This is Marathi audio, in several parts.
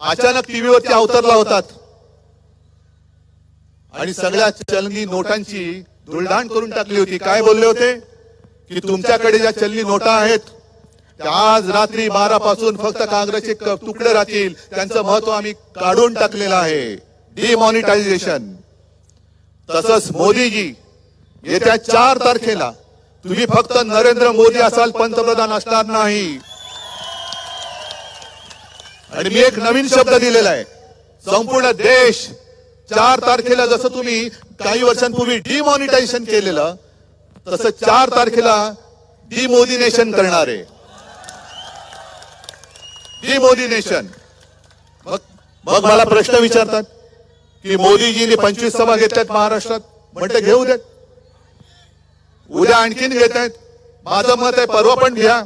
अचानक टीव्हीवरती अवतरला होतात. आणि सगळ्या चलनी नोटांची धुळधाण करून टाकली होती. काय बोलले होते? की तुमच्याकडे ज्या चलनी नोटा आहेत आज रात्री बारा पासून फक्त काँग्रेसचे तुकडे राहतील. त्यांचं महत्त्व आम्ही काढून टाकलेलं आहे. डिमॉनिटायझेशन तसंच मोदीजी येत्या चार तारखेला तुम्ही फक्त नरेंद्र मोदी असाल पंतप्रधान असणार नाही. आणि मी एक नवीन शब्द दिलेला आहे. संपूर्ण देश चार तारखेला जसं तुम्ही काही वर्षांपूर्वी डिमॉनिटायझेशन केलेलं तसं चार तारखेला डिमोदिनेशन करणार. आहे डिमोदिनेशन मग मग मला प्रश्न विचारतात की मोदीजीने पंचवीस सभा घेतल्यात महाराष्ट्रात म्हणते घेऊ देत. उद्या आणखीन घेत आहेत माझं मत आहे परवा पण घ्या.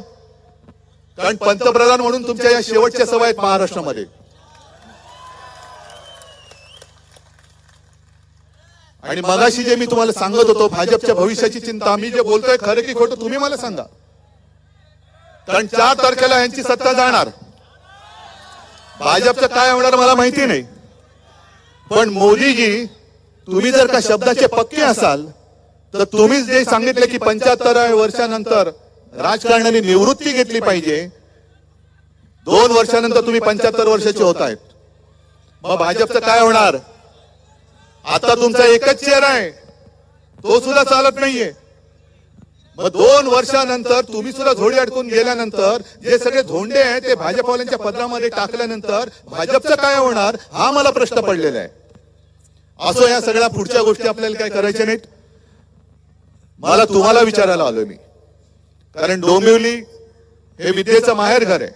कारण पंतप्रधान म्हणून तुमच्या या शेवटच्या सभा आहेत महाराष्ट्रामध्ये. आणि मगाशी जे मी तुम्हाला सांगत होतो भाजपच्या भविष्याची चिंता मी जे बोलतोय खरं की खोटं तुम्ही मला सांगा. कारण चार तारखेला यांची सत्ता जाणार. भाजपचं काय होणार मला माहिती नाही. पण मोदीजी तुम्ही जर का शब्दाचे पक्के असाल तर तुम्हीच जे सांगितले की पंच्याहत्तर वर्षानंतर राजकारणाने निवृत्ती घेतली पाहिजे. दोन वर्षानंतर तुम्ही पंच्याहत्तर वर्षाचे होत आहेत मग भाजपचं काय होणार? आता तुमचा एकच चेहरा आहे. तो सुद्धा चालत नाहीये. मग दोन वर्षानंतर तुम्ही सुद्धा झोडी अडकून गेल्यानंतर जे सगळे झोंडे आहेत ते भाजपवाल्यांच्या पदरामध्ये टाकल्यानंतर भाजपचं काय होणार हा मला प्रश्न पडलेला आहे. असो या सगळ्या पुढच्या गोष्टी आपल्याला काय करायच्या नाहीत. मला तुम्हाला विचारायला आलोय मी. कारण डोंबिवली हे विद्येचं माहेर घर आहे.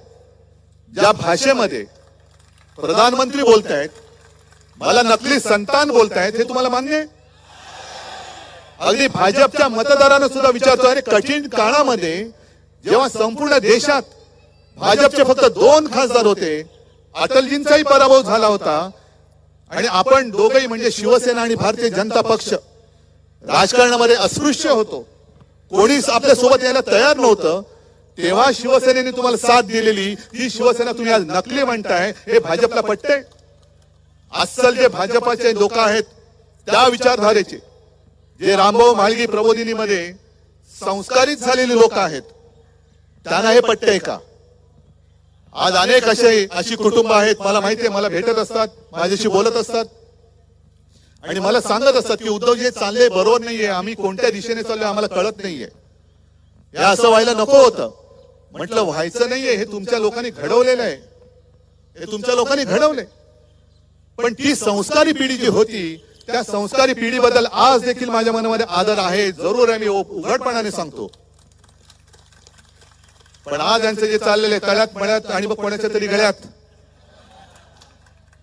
ज्या भाषेमध्ये प्रधानमंत्री बोलतायत मला नकली संतान बोलतायत हे तुम्हाला मान्य आहे? अगदी भाजपच्या मतदारांना सुद्धा विचारतो अरे कठीण काळामध्ये जेव्हा संपूर्ण देशात भाजपचे फक्त दोन खासदार होते अटलजींचाही पराभव झाला होता आणि आपण दोघही म्हणजे शिवसेना आणि भारतीय जनता पक्ष राजकारणामध्ये अस्पृश्य होतो. कोणीच आपल्यासोबत यायला तयार नव्हतं. तेव्हा शिवसेनेने तुम्हाला साथ दिलेली. ती शिवसेना तुम्ही आज नकली म्हणताय. हे भाजपला पटते अस्सल जे भाजपाचे लोक आहेत त्या विचारधारेचे. जे रामभाऊ म्हाळगी प्रबोधिनीमध्ये संस्कारित झालेली लोक आहेत त्यांना हे पटतंय का? आज अनेक असे अशी कुटुंब आहेत मला माहिती आहे मला भेटत असतात माझ्याशी बोलत असतात. आणि मला सांगत असतात की उद्धव जे चालले बरोबर नाहीये. आम्ही कोणत्या दिशेने चाललोय आम्हाला कळत नाहीये. हे असं व्हायला नको होतं. म्हटलं व्हायचं नाहीये हे तुमच्या लोकांनी घडवलेलं आहे. हे तुमच्या लोकांनी घडवले पण ती संस्कारी पिढी जी होती त्या संस्कारी पिढीबद्दल आज देखील माझ्या मनामध्ये आदर आहे. जरूर आहे मी उघडपणाने सांगतो. पण आज यांचं जे चाललेलं आहे तळ्यात मळ्यात आणि मग कोणाच्या तरी गळ्यात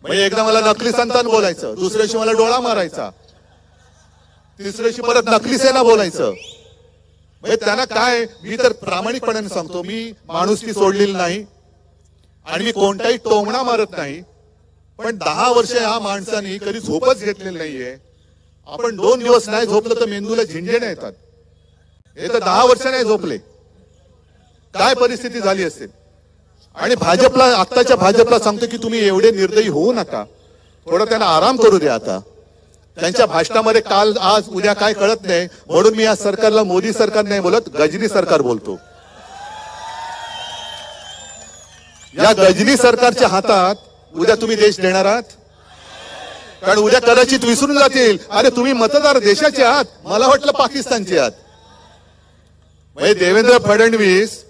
म्हणजे एकदा मला नकली संतान बोलायचं दुसऱ्याशी मला डोळा मारायचा तिसऱ्याशी परत नकली सेना बोलायचं. म्हणजे त्यांना काय मी तर प्रामाणिकपणाने सांगतो मी माणुसकी सोडलेली नाही आणि मी कोणताही टोमणा मारत नाही. पण दहा वर्ष ह्या माणसाने कधी झोपच घेतलेली नाहीये. आपण दोन दिवस नाही झोपलं तर मेंदूला झिंजेण्या येतात. हे तर दहा वर्ष नाही झोपले. काय परिस्थिती झाली असेल? आणि भाजपला आत्ताच्या भाजपला सांगतो की तुम्ही एवढे निर्दयी होऊ नका. थोडं त्यांना आराम करू द्या आता. त्यांच्या भाषणामध्ये काल आज उद्या काय कळत नाही. म्हणून मी या सरकारला मोदी सरकार नाही बोलत गजनी सरकार बोलतो. या गजनी सरकारच्या हातात उद्या तुम्ही देश देणार आहात? कारण उद्या कदाचित विसरून जातील. अरे तुम्ही मतदार देशाचे आहात. मला वाटलं पाकिस्तानचे आहात. म्हणजे देवेंद्र फडणवीस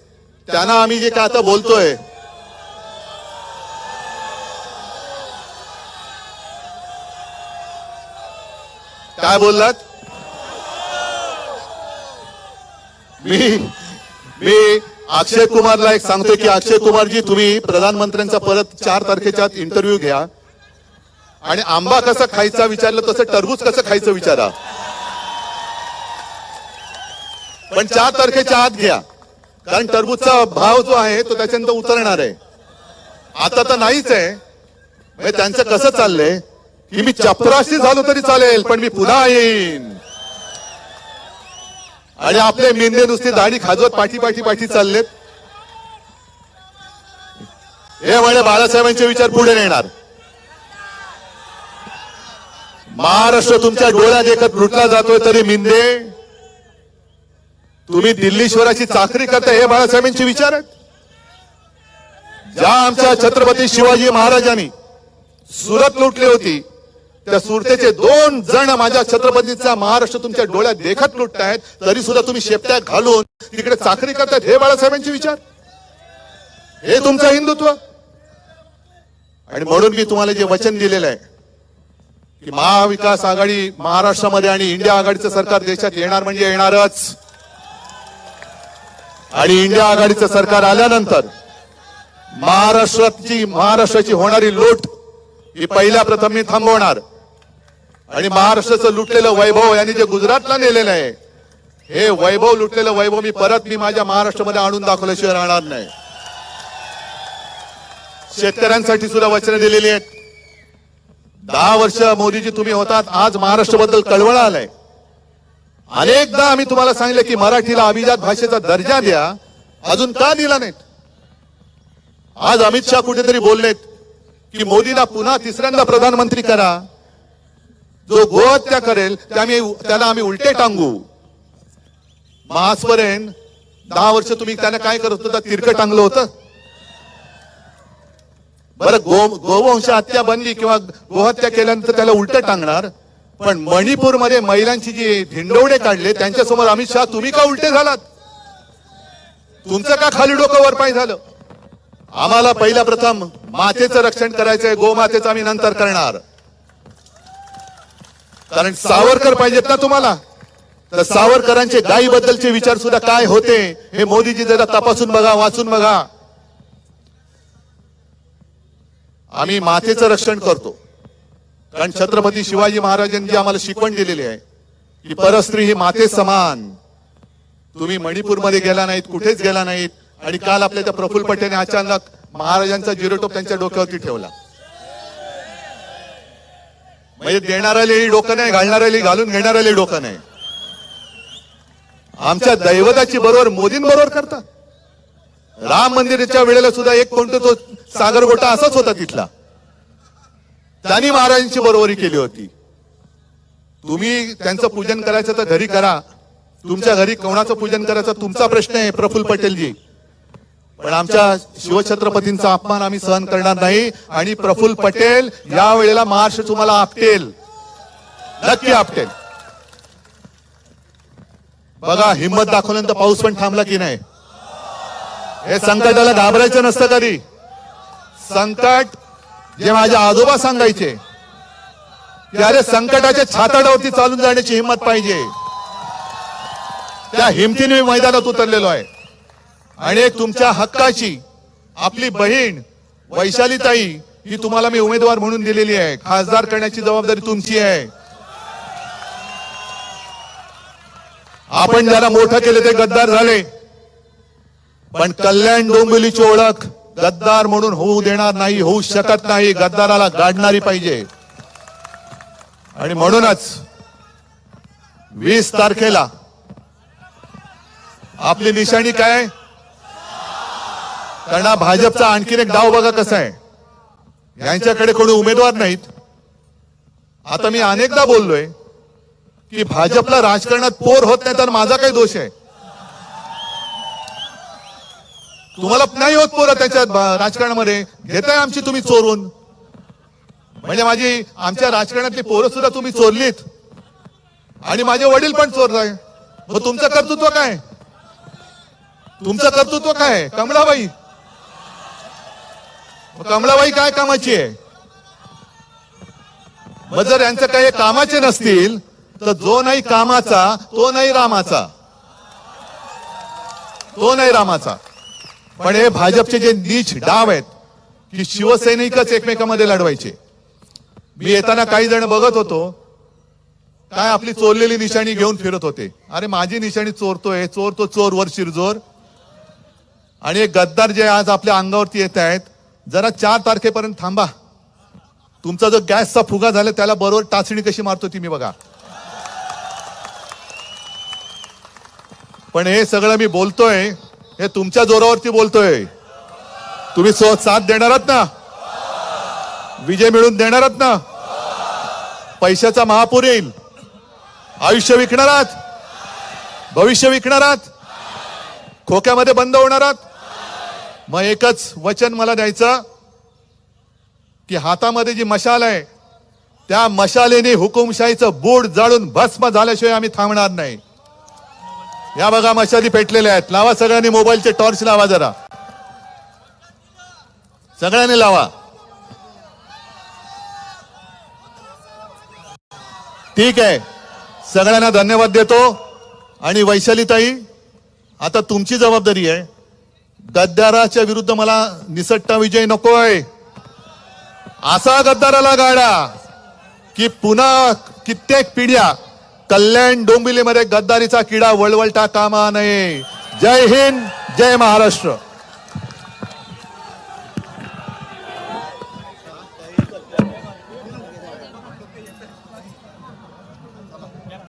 त्यांना आम्ही जे काय आता बोलतोय काय बोललात? मी मी अक्षय कुमारला एक सांगतोय की अक्षय कुमारजी तुम्ही प्रधानमंत्र्यांचा परत चार तारखेच्या आत इंटरव्ह्यू घ्या. आणि आंबा कसा खायचा विचारलं तसं टरबूज कसं खायचं विचारा. पण चार तारखेच्या आत घ्या. कारण टरबूजचा भाव जो आहे तो त्याच्यानंतर उतरणार आहे. आता तर नाहीच आहे. म्हणजे त्यांचं कसं चाललंय? की मी चपराशी झालो तरी चालेल पण मी पुन्हा येईन. आणि आपले मेंदे नुसते दाढी खाजवत पाठी पाठी पाठी चाललेत. हे म्हणे बाळासाहेबांचे विचार पुढे नेणार. महाराष्ट्र तुमच्या डोळ्यात एकत लुटला जातोय तरी मिंदे तुम्ही दिल्लीश्वराची चाकरी करता हे बाळासाहेबांचे विचार आहेत? ज्या आमच्या छत्रपती शिवाजी महाराजांनी सुरत लुटली होती त्या सुरतेचे दोन जण माझ्या छत्रपतीचा महाराष्ट्र तुमच्या डोळ्यात देखत लुटतायत तरी सुद्धा तुम्ही शेपट्या घालून तिकडे चाकरी करतायत हे बाळासाहेबांचे विचार? हे तुमचं हिंदुत्व? आणि म्हणून मी तुम्हाला जे वचन दिलेलं आहे की महाविकास आघाडी महाराष्ट्रामध्ये आणि इंडिया आघाडीचं सरकार देशात येणार म्हणजे येणारच. आणि इंडिया आघाडीचं सरकार आल्यानंतर महाराष्ट्राची महाराष्ट्राची होणारी लूट ही पहिल्या प्रथम मी थांबवणार. आणि महाराष्ट्राचं लुटलेलं वैभव यांनी जे गुजरातला नेलेलं आहे हे वैभव लुटलेलं वैभव मी परत मी माझ्या महाराष्ट्रामध्ये आणून दाखवल्याशिवाय राहणार नाही. शेतकऱ्यांसाठी सुद्धा वचनं दिलेली आहेत. दहा वर्ष मोदीजी तुम्ही होतात आज महाराष्ट्राबद्दल कळवळ आलाय. अनेकदा आम्ही तुम्हाला सांगितलं की मराठीला अभिजात भाषेचा दर्जा द्या अजून का दिला नाहीत? आज अमित शहा कुठेतरी बोललेत की मोदीला पुन्हा तिसऱ्यांदा प्रधानमंत्री करा जो गोहत्या करेल त्याला आम्ही उलटे टांगू. मग दहा वर्ष तुम्ही त्याला काय करत होता? तिरकं टांगलं होतं? बरं गो गोवंश हत्या बनली किंवा गोहत्या केल्यानंतर त्याला उलट टांगणार पण मणिपूरमध्ये महिलांची जी धिंडवडे काढले त्यांच्यासमोर अमित शहा तुम्ही का उलटे झालात? तुमचं का खाली डोकं वर पाय झालं? आम्हाला पहिल्या प्रथम मातेचं रक्षण करायचंय गोमातेचं आम्ही नंतर करणार. कारण सावरकर पाहिजेत ना तुम्हाला? तर सावरकरांचे गायीबद्दलचे विचार सुद्धा काय होते? हे मोदीजी जरा तपासून बघा वाचून बघा. आम्ही मातेचं रक्षण करतो. कारण छत्रपती शिवाजी महाराजांनी जी आम्हाला शिकवण दिलेली आहे की परस्त्री ही माते समान. तुम्ही मणिपूरमध्ये गेला नाहीत कुठेच गेला नाहीत आणि काल आपल्या त्या प्रफुल्ल पटेलने अचानक महाराजांचा जिरोटोप त्यांच्या डोक्यावरती ठेवला. म्हणजे देणाऱ्यालाही डोकं नाही घालणाऱ्याला घालून घेणाऱ्याला डोकं नाही. आमच्या दैवताची बरोबर मोदींबरोबर करतात. राम मंदिराच्या वेळेला सुद्धा एक कोणतो तो सागर गोटा असाच होता तिथला. त्यांनी महाराजांची बरोबरी केली होती. तुम्ही त्यांचं पूजन करायचं तर घरी करा. तुमच्या घरी कोणाचं पूजन करायचं तुमचा प्रश्न आहे प्रफुल्ल पटेलजी. पण आमच्या शिवछत्रपतींचा अपमान आम्ही सहन करणार नाही आणि प्रफुल्ल पटेल या वेळेला महाराष्ट्र तुम्हाला आपटेल. नक्की आपटेल. बघा हिंमत दाखवल्यानंतर पाऊस पण थांबला की नाही? हे संकटाला घाबरायचं नसतं कधी. संकट जे माझे आजोबा सांगायचे की अरे संकटाच्या छाताडावरती चालून जाण्याची हिंमत पाहिजे. त्या हिमतीने मी मैदानात उतरलेलो आहे. आणि तुमच्या हक्काची आपली बहीण वैशालीताई ही तुम्हाला मी उमेदवार म्हणून दिलेली आहे. खासदार करण्याची जबाबदारी तुमची आहे. आपण ज्याला मोठं केले ते गद्दार झाले. पण कल्याण डोंबिवलीची ओळख गद्दार म्हणून होऊ देणार नाही होऊ शकत नाही. गद्दाराला गाडणारी पाहिजे. आणि म्हणूनच वीस तारखेला आपली निशाणी काय? कारण हा भाजपचा आणखीन एक डाव बघा कसा आहे. यांच्याकडे कोणी उमेदवार नाहीत. आता मी अनेकदा बोललोय की भाजपला राजकारणात पोर होत नाही तर माझा काही दोष आहे. तुम्हाला नाही होत पोरं त्याच्यात राजकारणामध्ये. घेताय आमची तुम्ही चोरून. म्हणजे माझी आमच्या राजकारणातली पोरं सुद्धा तुम्ही चोरलीत. आणि माझे वडील पण चोरताय. मग तुमचं कर्तृत्व काय? तुमचं कर्तृत्व काय? आहे? कमलाबाई काय कामाची आहे? मग जर यांचं काही कामाचे नसतील तर जो नाही कामाचा तो नाही रामाचा. तो नाही रामाचा. पण हे भाजपचे जे नीच डाव आहेत की शिवसैनिकच एकमेकांमध्ये लढवायचे. मी येताना काही जण बघत होतो काय आपली चोरलेली निशाणी घेऊन फिरत होते. अरे माझी निशाणी चोरतोय चोर तो चोर वर शिरजोर. आणि एक गद्दार जे आज आपल्या अंगावरती येत आहेत जरा चार तारखेपर्यंत थांबा. तुमचा जो गॅसचा फुगा झाला त्याला बरोबर टाचणी कशी मारतो ती मी बघा. पण हे सगळं मी बोलतोय हे तुमच्या जोरावरती बोलतोय. तुम्ही सो साथ देणार आहात ना? विजय मिळून देणार आहात ना? पैशाचा महापूर येईल. आयुष्य विकणार आहात. भविष्य विकणार आहात. खोक्यामध्ये बंद होणार आहात. मग एकच वचन मला द्यायचं की हातामध्ये जी मशाल आहे त्या मशालेने हुकुमशाहीचं बूड जाळून भस्म झाल्याशिवाय आम्ही थांबणार नाही. या बघा मशाली पेटलेल्या आहेत. लावा सगळ्यांनी मोबाईलचे टॉर्च लावा जरा. सगळ्यांनी लावा. ठीक आहे. सगळ्यांना धन्यवाद देतो. आणि वैशालीताई आता तुमची जबाबदारी आहे. गद्दाराच्या विरुद्ध मला निसट्टा विजय नकोय. असा गद्दाराला गाडा की पुन्हा कित्येक पिढ्या कल्याण डोंबिवलीमध्ये गद्दारीचा किडा वळवळता कामा नये. जय हिंद जय महाराष्ट्र.